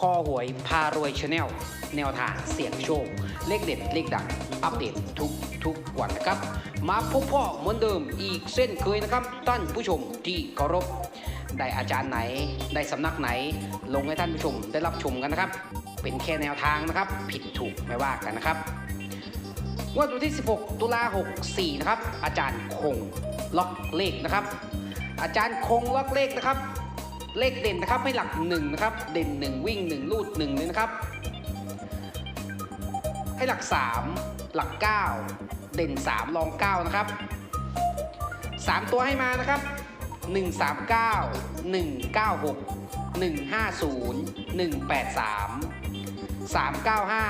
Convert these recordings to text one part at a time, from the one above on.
คอหวยพารวยชาแนลแนวทางเสี่ยงโชค เลขเด็ด เลขดัง อัปเดตทุกทุกวันนะครับ มาพบพ่อเหมือนเดิมอีกเส้นเคยนะครับ ท่านผู้ชมที่เคารพ ได้อาจารย์ไหน ได้สำนักไหน ลงให้ท่านผู้ชมได้รับชมกันนะครับ เป็นแค่แนวทางนะครับ ผิดถูกไม่ว่ากันนะครับ วันที่ 16 ตุลา64 นะครับ อาจารย์คงล็อกเลขนะครับ อาจารย์คงล็อกเลขนะครับ เลขเด่นนะครับให้หลักหนึ่งนะครับเด่นหนึ่งวิ่งหนึ่งลูดหนึ่งเลยนะครับ ให้หลักสามหลักเก้าเด่นสามรองเก้านะครับสามตัวให้มานะครับหนึ่งสามเก้าหนึ่งเก้าหกหนึ่งห้าศูนย์หนึ่งแปดสามสามเก้าห้า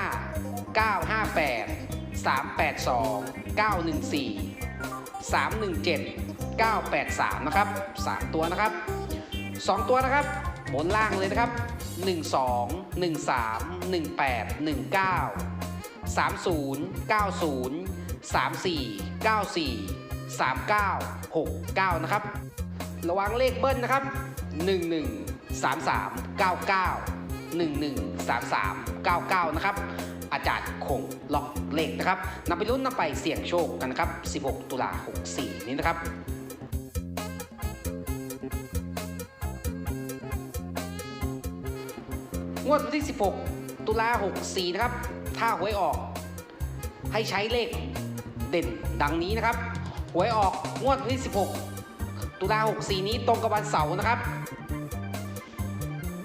เก้าห้าแปดสามแปดสองเก้าหนึ่งสี่สามหนึ่งเจ็ดเก้าแปดสามนะครับสามตัวนะครับ สองตัวนะครับบนล่างเลยนะครับ 1 2 1 3 1 8 1 9 30 90 34 94 39 69 นะครับ ระวังเลขเบิ้ลนะครับ 11 33 99 11 33 99 นะครับ อาจารย์คงล็อกเลขนะครับนำไปลุ้นนำไปเสี่ยงโชคกันนะครับ 16 ตุลา64 นี้นะครับ งวดวันที่ 16 ตุลา64 นะครับ ถ้าหวยออก ให้ใช้เลขเด่นดังนี้นะครับ หวยออกงวดวันที่ 16 ตุลา64 นี้ตรงกับวันเสาร์นะครับ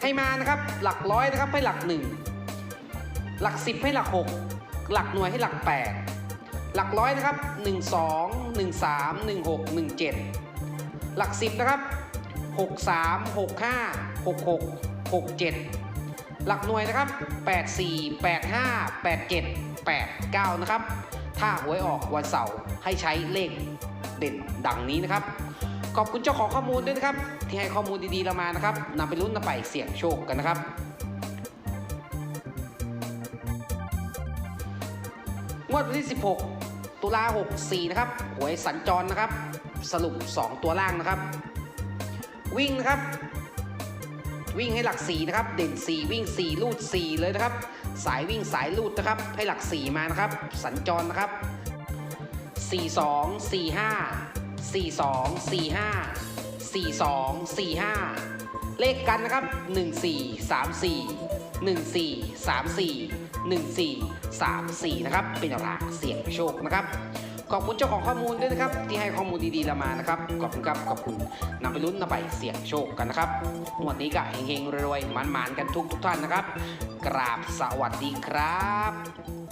ให้มานะครับหลักร้อยนะครับให้หลัก 1 หลัก 10 ให้หลัก 6 หลักหน่วยให้หลัก 8 หลักร้อยนะครับ1 2 1 3 1 6 1 7 หลัก 10 นะครับ 6 3 6 5 6 6 6 7 หลักหน่วยนะครับ 84 85 87 89 นะครับ ถ้าหวยออกวันเสาร์ให้ใช้เลขเด่นดังนี้นะครับ ขอบคุณเจ้าของข้อมูลด้วยนะครับ ที่ให้ข้อมูลดีๆเรามานะครับนำไปลุ้นนำไปเสี่ยงโชคกันนะครับงวดวันที่ 16 ตุลา64 นะครับ หวยสัญจรนะครับ สรุป 2 ตัวล่างนะครับ วิ่งนะครับ วิ่งให้หลัก4นะครับเด่น 4 วิ่ง 4 ลูด 4 เลยนะครับ สายวิ่งสายลูดนะครับ ให้หลัก 4 มานะครับ สัญจรนะครับ 4 2 4 5 4 2 4 5 4 2 4 5 เลขกันนะครับ 1 4 3 4 1 4 3 4 1 4 3 4 นะครับ เป็นราเสี่ยงโชคนะครับ ขอบคุณเจ้าของข้อมูลด้วยนะครับ ที่ให้ข้อมูลดีๆเรามานะครับ ขอบคุณครับ ขอบคุณนำไปลุ้นนำไปเสี่ยงโชคกันนะครับวดนี้ก็เฮงๆรวยๆมันๆกันทุกทุกๆท่านนะครับ กราบสวัสดีครับ